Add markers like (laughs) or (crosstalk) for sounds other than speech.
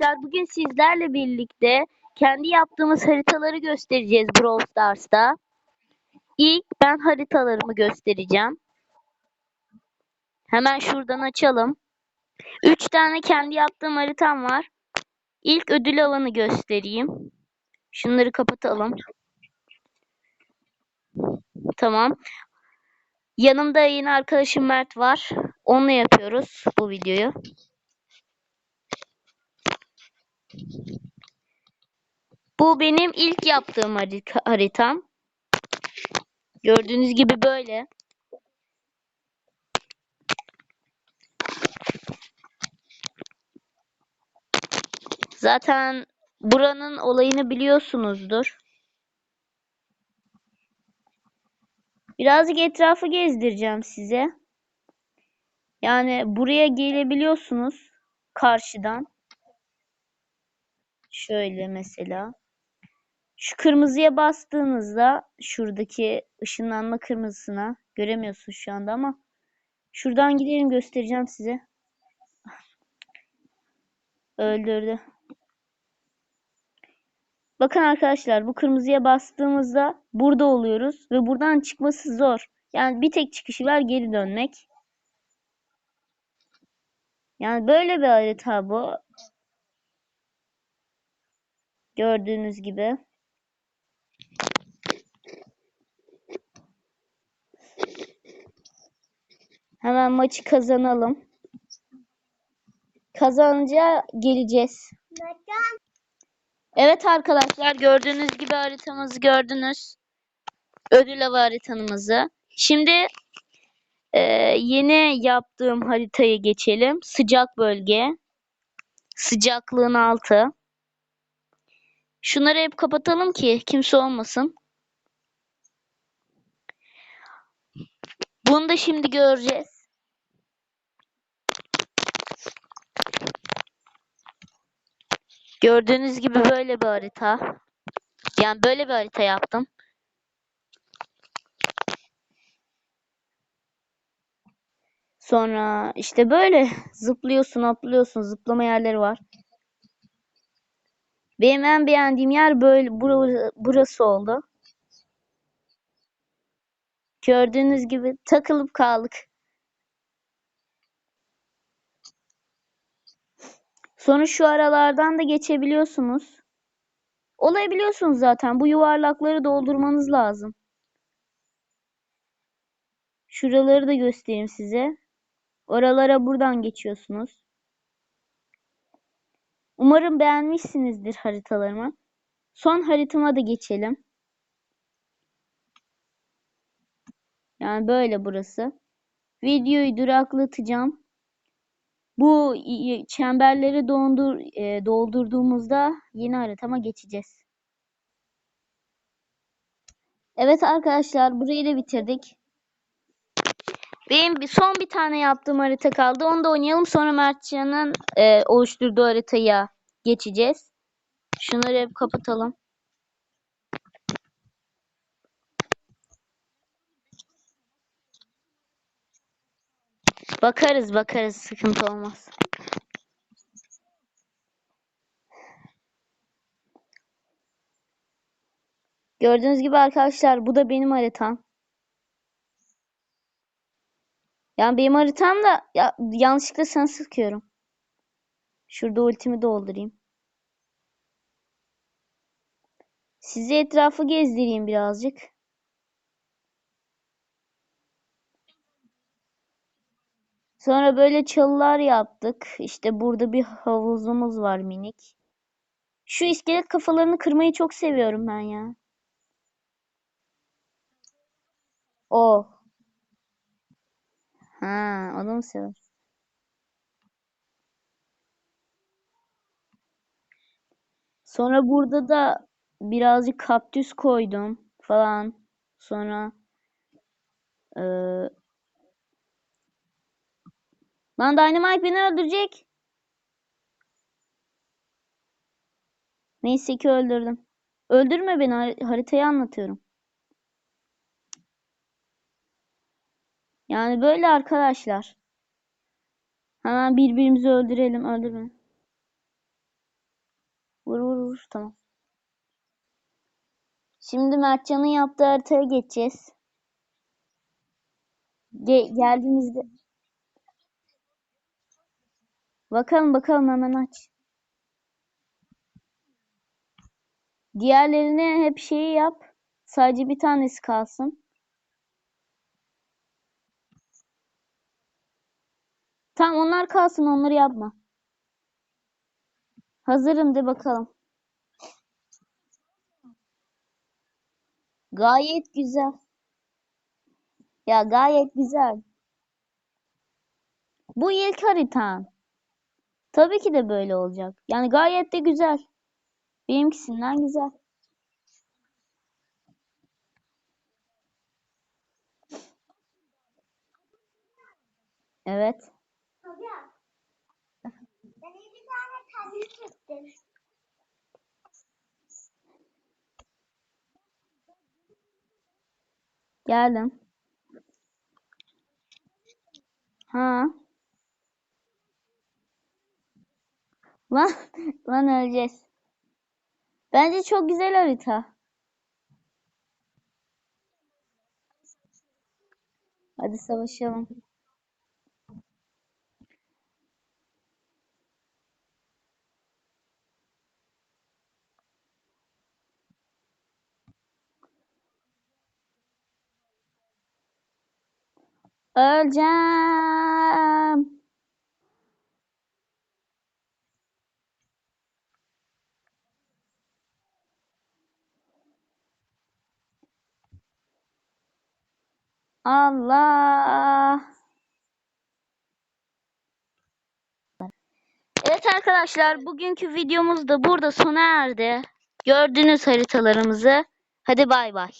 arkadaşlar bugün sizlerle birlikte kendi yaptığımız haritaları göstereceğiz Brawl Stars'ta. İlk ben haritalarımı göstereceğim. Hemen şuradan açalım. 3 tane kendi yaptığım haritam var. İlk ödül alanı göstereyim. Şunları kapatalım. Tamam. Yanımda yine arkadaşım Mert var. Onunla yapıyoruz bu videoyu. Bu benim ilk yaptığım harita, haritam. Gördüğünüz gibi böyle. Zaten buranın olayını biliyorsunuzdur. Birazcık etrafı gezdireceğim size. Yani buraya gelebiliyorsunuz karşıdan. Şöyle mesela. Şu kırmızıya bastığınızda şuradaki ışınlanma kırmızısına göremiyorsun şu anda ama şuradan gidelim göstereceğim size. Öldürdü. Bakın arkadaşlar bu kırmızıya bastığımızda burada oluyoruz ve buradan çıkması zor. Yani bir tek çıkışı var geri dönmek. Yani böyle bir harita bu. Gördüğünüz gibi. Hemen maçı kazanalım. Kazanınca geleceğiz. Evet arkadaşlar gördüğünüz gibi haritamızı gördünüz. Ödül avı haritamızı. Şimdi e, yeni yaptığım haritaya geçelim. Sıcak bölge. Sıcaklığın altı. Şunları hep kapatalım ki kimse olmasın. Bunu da şimdi göreceğiz. Gördüğünüz gibi böyle bir harita. Yani böyle bir harita yaptım. Sonra işte böyle zıplıyorsun, atlıyorsun. Zıplama yerleri var. Benim en beğendiğim yer böyle burası, oldu. Gördüğünüz gibi takılıp kaldık. Sonra şu aralardan da geçebiliyorsunuz. Olabiliyorsunuz zaten. Bu yuvarlakları doldurmanız lazım. Şuraları da göstereyim size. Oralara buradan geçiyorsunuz. Umarım beğenmişsinizdir haritalarımı. Son haritama da geçelim. Yani böyle burası. Videoyu duraklatacağım. Bu çemberleri dondur, e, doldurduğumuzda yeni haritama geçeceğiz. Evet arkadaşlar burayı da bitirdik. Benim bir son bir tane yaptığım harita kaldı. Onu da oynayalım. Sonra Mertcan'ın e, oluşturduğu haritaya geçeceğiz. Şunları hep kapatalım. Bakarız bakarız sıkıntı olmaz. Gördüğünüz gibi arkadaşlar bu da benim haritam. Yani benim haritam da ya, yanlışlıkla sana sıkıyorum. Şurada ultimi doldurayım. Size etrafı gezdireyim birazcık. Sonra böyle çalılar yaptık. İşte burada bir havuzumuz var minik. Şu iskelet kafalarını kırmayı çok seviyorum ben ya. O. Ha, onu mu sever? Sonra burada da birazcık kaktüs koydum falan. Sonra ee... Lan Dynamite beni öldürecek. Neyse ki öldürdüm. Öldürme beni haritayı anlatıyorum. Yani böyle arkadaşlar. Hemen birbirimizi öldürelim. Öldürme. Olur tamam. Şimdi Mertcan'ın yaptığı haritaya geçeceğiz. Ge- geldiğimizde bakalım bakalım hemen aç. Diğerlerini hep şeyi yap. Sadece bir tanesi kalsın. Tamam onlar kalsın onları yapma. Hazırım de bakalım. Gayet güzel. Ya gayet güzel. Bu ilk haritan. Tabii ki de böyle olacak. Yani gayet de güzel. Benimkisinden güzel. Evet. Ben iki çektim. Geldim. Ha. Lan, (laughs) lan öleceğiz. Bence çok güzel harita. Hadi savaşalım. Öleceğim. Allah. Evet arkadaşlar bugünkü videomuz da burada sona erdi. Gördüğünüz haritalarımızı. Hadi bay bay.